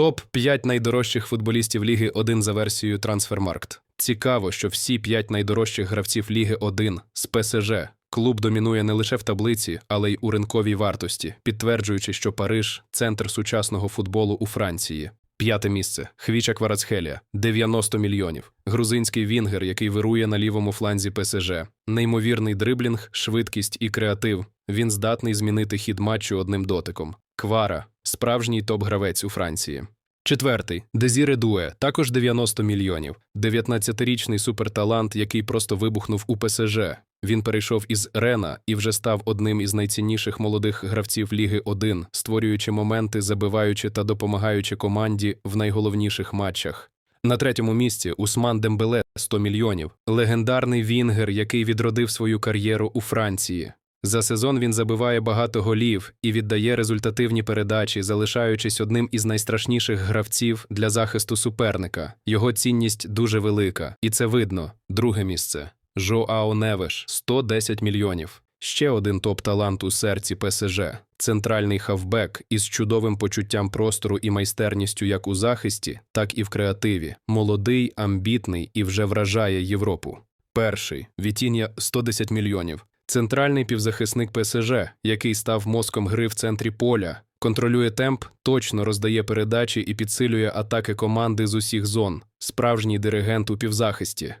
Топ 5 найдорожчих футболістів Ліги 1 за версією Трансфермаркт. Цікаво, що всі 5 найдорожчих гравців Ліги 1 з ПСЖ. Клуб домінує не лише в таблиці, але й у ринковій вартості, підтверджуючи, що Париж центр сучасного футболу у Франції. П'яте місце Хвіча Кварацхелія 90 мільйонів. Грузинський вінгер, який вирує на лівому фланзі ПСЖ. Неймовірний дриблінг, швидкість і креатив. Він здатний змінити хід матчу одним дотиком. Квара справжній топ-гравець у Франції. Четвертий Дезіре Дуе, також 90 мільйонів. 19-річний суперталант, який просто вибухнув у ПСЖ. Він перейшов із Рена і вже став одним із найцінніших молодих гравців Ліги 1, створюючи моменти, забиваючи та допомагаючи команді в найголовніших матчах. На третьому місці Усман Дембеле 100 мільйонів, легендарний вінгер, який відродив свою кар'єру у Франції. За сезон він забиває багато голів і віддає результативні передачі, залишаючись одним із найстрашніших гравців для захисту суперника. Його цінність дуже велика, і це видно. Друге місце Жоао Невеш 110 мільйонів. Ще один топ-талант у серці ПСЖ центральний хавбек із чудовим почуттям простору і майстерністю як у захисті, так і в креативі. Молодий, амбітний і вже вражає Європу. Перший Вітіння 110 мільйонів. Центральний півзахисник ПСЖ, який став мозком гри в центрі поля, контролює темп, точно роздає передачі і підсилює атаки команди з усіх зон. Справжній диригент у півзахисті.